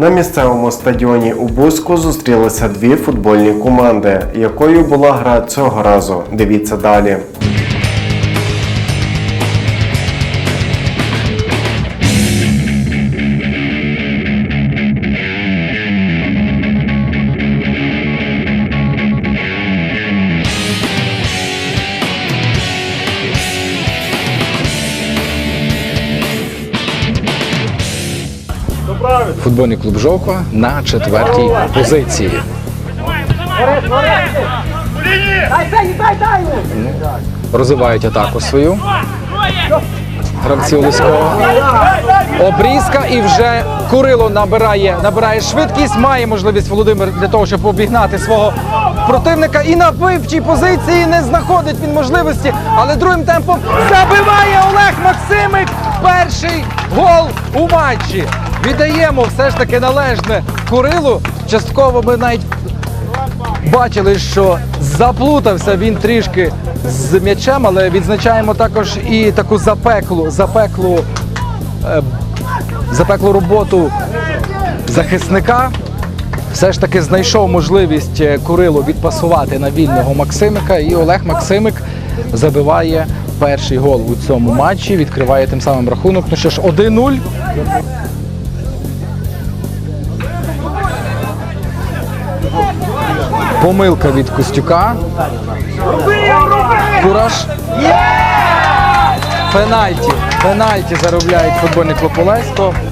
На місцевому стадіоні у Бузьку зустрілися дві футбольні команди. Якою була гра цього разу? Дивіться далі. Футбольний клуб Жовква на четвертій позиції. Розвивають атаку свою. Гравці Олеського. Обрізка і вже Курило набирає, набирає швидкість. Має можливість Володимир для того, щоб обігнати свого противника. І на вивчій позиції не знаходить він можливості, але другим темпом забиває Олег Максимик. Перший гол у матчі. Віддаємо все ж таки належне Курилу. Частково ми навіть бачили, що заплутався він трішки з м'ячем, але відзначаємо також і таку запеклу, запеклу, е, запеклу роботу захисника. Все ж таки знайшов можливість е, Курилу відпасувати на вільного Максимика, і Олег Максимик забиває перший гол у цьому матчі, відкриває тим самим рахунок. Ну що ж, 1-0. Помилка від Костюка. Кураж. Пенальті. Пенальті заробляють футбольний клуб.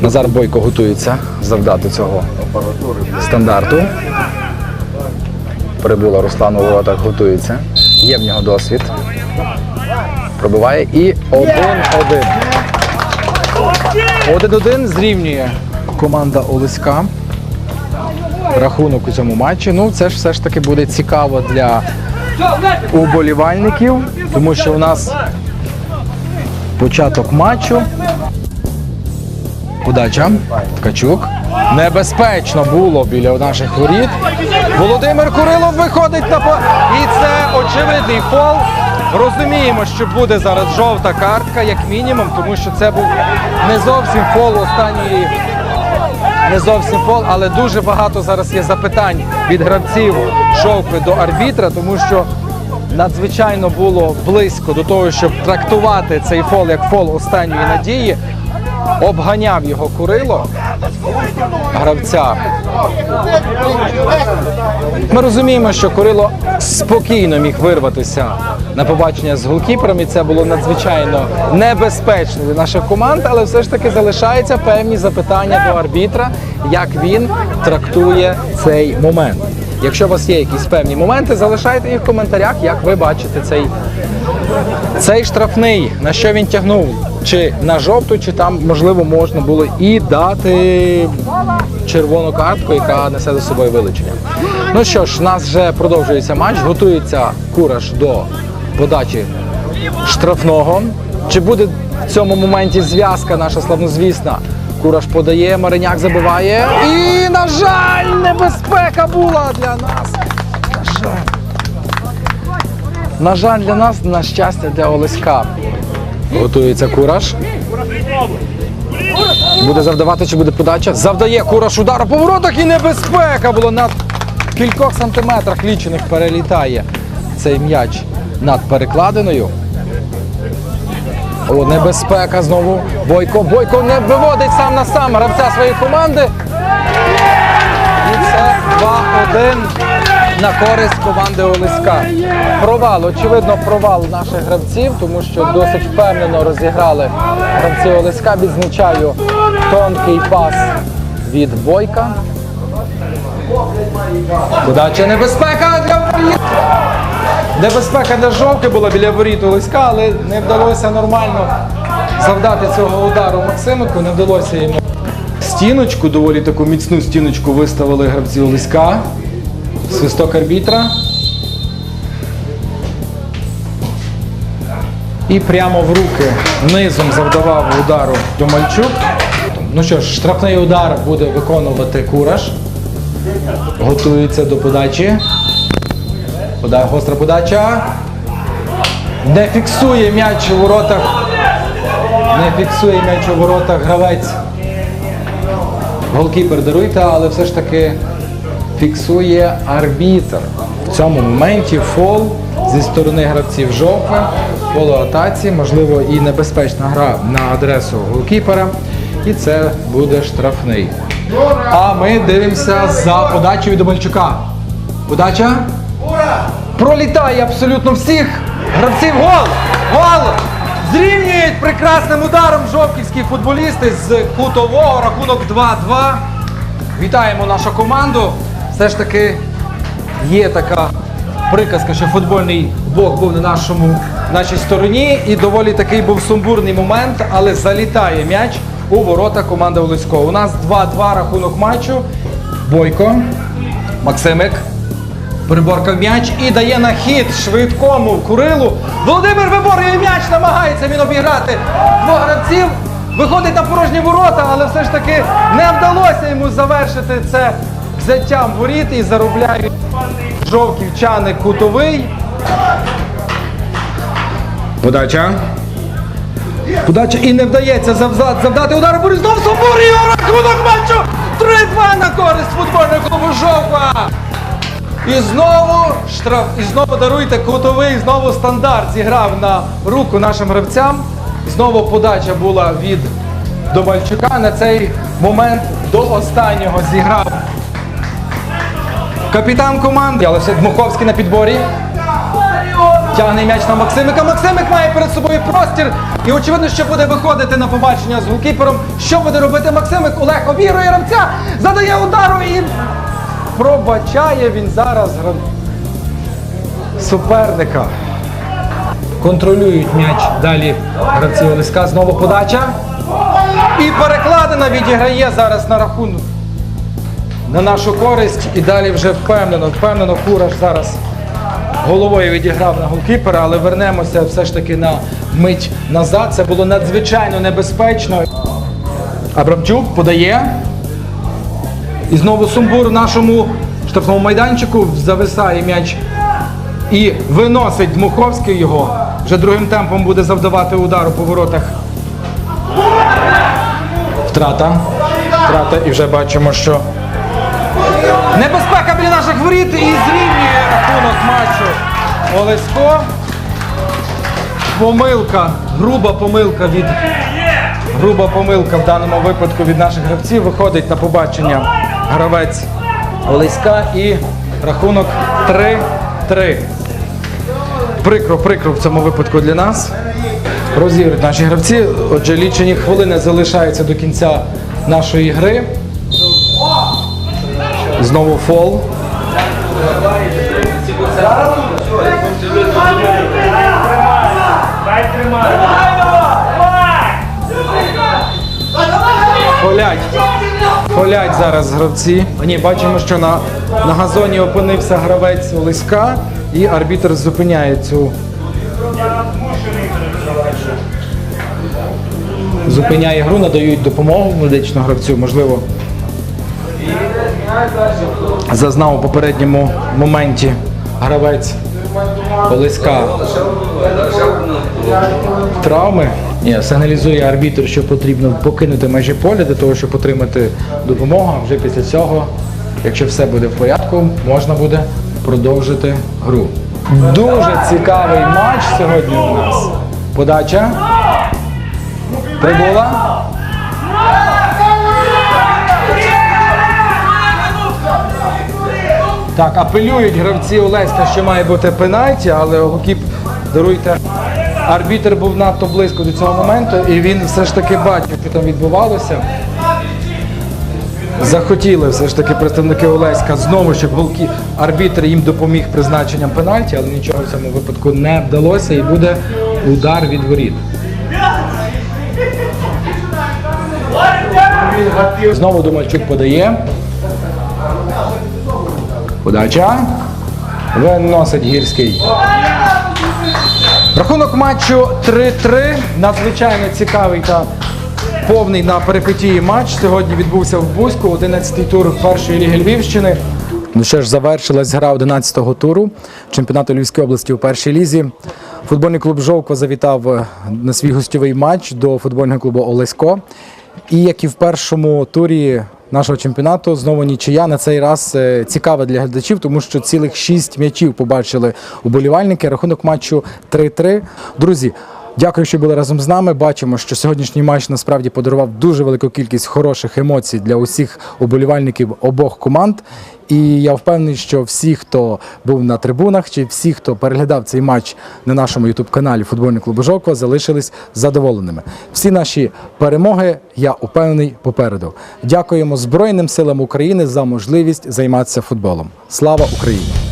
Назар Бойко готується завдати цього стандарту. Прибула Руслан у воротах, готується. Є в нього досвід. Пробиває і 1-1. 1-1 зрівнює команда Олеська рахунок у цьому матчі. Ну, це ж все ж таки буде цікаво для уболівальників, тому що у нас початок матчу. Подача. Ткачук. Небезпечно було біля наших воріт. Володимир Курилов виходить на по. І це очевидний фол. Розуміємо, що буде зараз жовта картка, як мінімум, тому що це був не зовсім фол останньої не зовсім фол, але дуже багато зараз є запитань від гравців шовки до арбітра, тому що надзвичайно було близько до того, щоб трактувати цей фол як фол останньої надії. Обганяв його Курило, гравця. Ми розуміємо, що Курило спокійно міг вирватися на побачення з голкіпером, і це було надзвичайно небезпечно для наших команд, але все ж таки залишаються певні запитання до арбітра, як він трактує цей момент. Якщо у вас є якісь певні моменти, залишайте їх в коментарях, як ви бачите цей, цей штрафний, на що він тягнув. Чи на жовту, чи там можливо можна було і дати червону картку, яка несе за собою вилучення. Ну що ж, у нас вже продовжується матч, готується кураж до подачі штрафного. Чи буде в цьому моменті зв'язка наша славнозвісна? Кураж подає, Мариняк забиває. І, на жаль, небезпека була для нас. На жаль. На жаль, для нас, на щастя, для Олеська. Готується кураж. Буде завдавати чи буде подача? Завдає кураж удару по воротах і небезпека було на кількох сантиметрах лічених перелітає цей м'яч над перекладиною. О, небезпека знову. Бойко. Бойко не виводить сам на сам гравця своєї команди. І це 2-1 на користь команди Олеська. Провал, очевидно, провал наших гравців, тому що досить впевнено розіграли гравці Олеська. Відзначаю тонкий пас від Бойка. Подача небезпека для воріт. Небезпека для жовки була біля воріт Олеська, але не вдалося нормально завдати цього удару Максимику. Не вдалося йому. Стіночку, доволі таку міцну стіночку виставили гравці Олеська. Свисток арбітра. І прямо в руки низом завдавав удару Домальчук. Ну що ж, штрафний удар буде виконувати Кураш. Готується до подачі. Пода... Гостра подача. Не фіксує м'яч у воротах. Не фіксує м'яч у воротах гравець Голкіпер даруйте, але все ж таки фіксує арбітр. В цьому моменті фол зі сторони гравців жовтви, полуатаці, можливо, і небезпечна гра на адресу голкіпера. І це буде штрафний. А ми дивимося за подачею від Омельчука. Подача. Пролітає абсолютно всіх. Гравців гол! Гол! Зрівнюють прекрасним ударом жовківські футболісти з кутового рахунок 2-2. Вітаємо нашу команду. Все ж таки є така приказка, що футбольний бог був на нашому нашій стороні. І доволі такий був сумбурний момент, але залітає м'яч у ворота команди Олицького. У нас 2-2 рахунок матчу. Бойко, Максимик. Приборкав м'яч і дає на хід швидкому Курилу. Володимир виборює м'яч, намагається він обіграти двох гравців. Виходить на порожні ворота, але все ж таки не вдалося йому завершити це взяттям воріт і заробляють жовківчани кутовий. Подача. Подача і не вдається завдати удар Борис знов Соборі рахунок матчу 3-2 на користь футбольного клубу Жовква. І знову штраф, і знову даруйте кутовий, знову стандарт зіграв на руку нашим гравцям. Знову подача була від Добальчука. На цей момент до останнього зіграв капітан команди, все Дмуховський на підборі. Тягне м'яч на Максимика. Максимик має перед собою простір. І очевидно, що буде виходити на побачення з голкіпером. Що буде робити Максимик? Олег обігрує гравця, задає удару і пробачає він зараз суперника. Контролюють м'яч далі гравці Олеська. Знову подача. І перекладина відіграє зараз на рахунок на нашу користь. І далі вже впевнено, впевнено, Кураш зараз головою відіграв на голкіпера, але вернемося все ж таки на мить назад. Це було надзвичайно небезпечно. Абрамчук подає. І знову сумбур в нашому штрафному майданчику зависає м'яч і виносить Дмуховський його. Вже другим темпом буде завдавати удар у поворотах. Втрата. Втрата. І вже бачимо, що небезпека біля наших воріт і зрівнює рахунок матчу. Олесько. Помилка, груба помилка від груба помилка в даному випадку від наших гравців. Виходить на побачення гравець Олеська і рахунок 3-3. Прикро, прикро в цьому випадку для нас. Розіграють наші гравці. Отже, лічені хвилини залишаються до кінця нашої гри. Знову фол. Фолять. Фолять зараз гравці. Ні, бачимо, що на, на газоні опинився гравець Олеська і арбітр зупиняє цю. Зупиняє гру, надають допомогу медичну гравцю, можливо. Зазнав у попередньому моменті гравець Олеська травми. Сигналізує арбітр, що потрібно покинути межі поля для того, щоб отримати допомогу. Вже після цього, якщо все буде в порядку, можна буде продовжити гру. Дуже цікавий матч сьогодні у нас. Подача. Прибула. Так, апелюють гравці Олеська, що має бути пенальті, але Голкіп, даруйте, арбітр був надто близько до цього моменту, і він все ж таки бачив, що там відбувалося. Захотіли все ж таки представники Олеська знову, щоб голкі арбітр їм допоміг призначенням пенальті, але нічого в цьому випадку не вдалося і буде удар від воріт. Знову Думальчук подає. Подача. Виносить гірський. Рахунок матчу 3-3. Надзвичайно цікавий та повний на перипетії матч. Сьогодні відбувся в Бузьку, 11-й тур першої ліги Львівщини. Ну що ж, завершилась гра 11-го туру чемпіонату Львівської області у першій лізі. Футбольний клуб Жовко завітав на свій гостьовий матч до футбольного клубу Олесько. І як і в першому турі нашого чемпіонату. Знову нічия на цей раз цікава для глядачів, тому що цілих шість м'ячів побачили уболівальники. Рахунок матчу 3-3. Друзі. Дякую, що були разом з нами. Бачимо, що сьогоднішній матч насправді подарував дуже велику кількість хороших емоцій для усіх уболівальників обох команд. І я впевнений, що всі, хто був на трибунах, чи всі, хто переглядав цей матч на нашому ютуб-каналі Футбольний клуб Жовква, залишились задоволеними. Всі наші перемоги, я упевнений, попереду. Дякуємо Збройним силам України за можливість займатися футболом. Слава Україні!